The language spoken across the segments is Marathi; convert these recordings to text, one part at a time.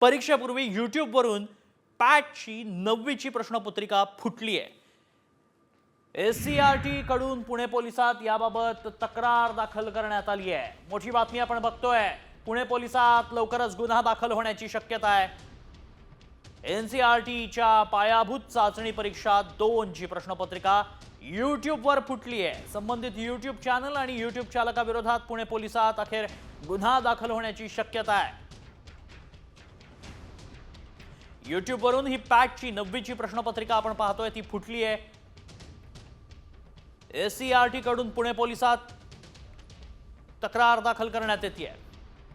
परीक्षेपूर्वी यूट्यूबवरून पॅटची नववीची प्रश्नपत्रिका फुटली आहे. एस सी आर टी कडून पुणे पोलिसात याबाबत तक्रार दाखल करण्यात आली आहे. मोठी बातमी आपण बघतोय. पुणे पोलिसात लवकरच गुन्हा दाखल होण्याची शक्यता आहे. एन सी आर टीच्या पायाभूत चाचणी परीक्षा दोनची प्रश्नपत्रिका यूट्यूबवर फुटली आहे. संबंधित यूट्यूब चॅनल आणि यूट्यूब चालकाविरोधात पुणे पोलिसात अखेर गुन्हा दाखल होण्याची शक्यता आहे. युट्यूबवरून ही पॅटची नववीची प्रश्नपत्रिका आपण पाहतोय ती फुटली आहे. एस सी आर टी कडून पुणे पोलिसात तक्रार दाखल करण्यात येते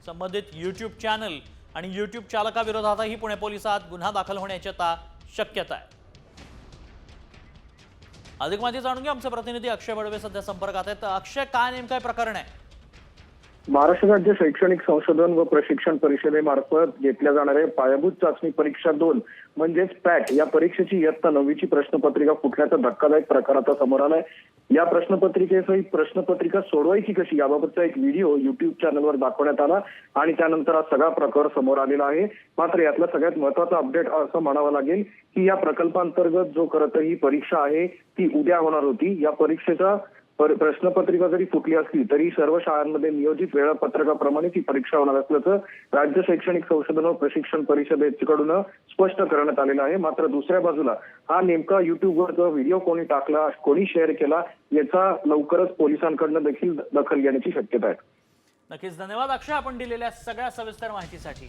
संबंधित यूट्यूब चॅनल आणि यूट्यूब चालकाविरोधातही पुणे पोलिसात गुन्हा दाखल होण्याची आता शक्यता आहे. अधिक माहिती जाणून घ्या आमचे प्रतिनिधी अक्षय बडवे सध्या संपर्कात आहेत. अक्षय काय नेमकं प्रकरण आहे? महाराष्ट्र राज्य शैक्षणिक संशोधन व प्रशिक्षण परिषदेमार्फत घेतल्या जाणाऱ्या पायाभूत चाचणी परीक्षा दोन म्हणजेच पॅट या परीक्षेची इयत्ता नववीची प्रश्नपत्रिका फुटल्याचा धक्कादायक प्रकार आता समोर आलाय. या प्रश्नपत्रिकेसहित प्रश्नपत्रिका सोडवायची कशी याबाबतचा एक व्हिडिओ युट्यूब चॅनलवर दाखवण्यात आला आणि त्यानंतर हा सगळा प्रकार समोर आलेला आहे. मात्र यातला सगळ्यात महत्त्वाचा अपडेट असं म्हणावं लागेल की या प्रकल्पांतर्गत जो खरं तर ही परीक्षा आहे ती उद्या होणार होती. या परीक्षेचा प्रश्नपत्रिका जरी फुटली असली तरी सर्व शाळांमध्ये नियोजित वेळापत्रकाप्रमाणे ती परीक्षा होणार असल्याचं राज्य शैक्षणिक संशोधन व प्रशिक्षण परिषदेकडून स्पष्ट करण्यात आलेलं आहे. मात्र दुसऱ्या बाजूला हा नेमका युट्यूबवर जो व्हिडिओ कोणी टाकला कोणी शेअर केला याचा लवकरच पोलिसांकडनं देखील दखल घेण्याची शक्यता आहे. नक्कीच. धन्यवाद अक्षय. आपण दिलेल्या सगळ्या सविस्तर माहितीसाठी.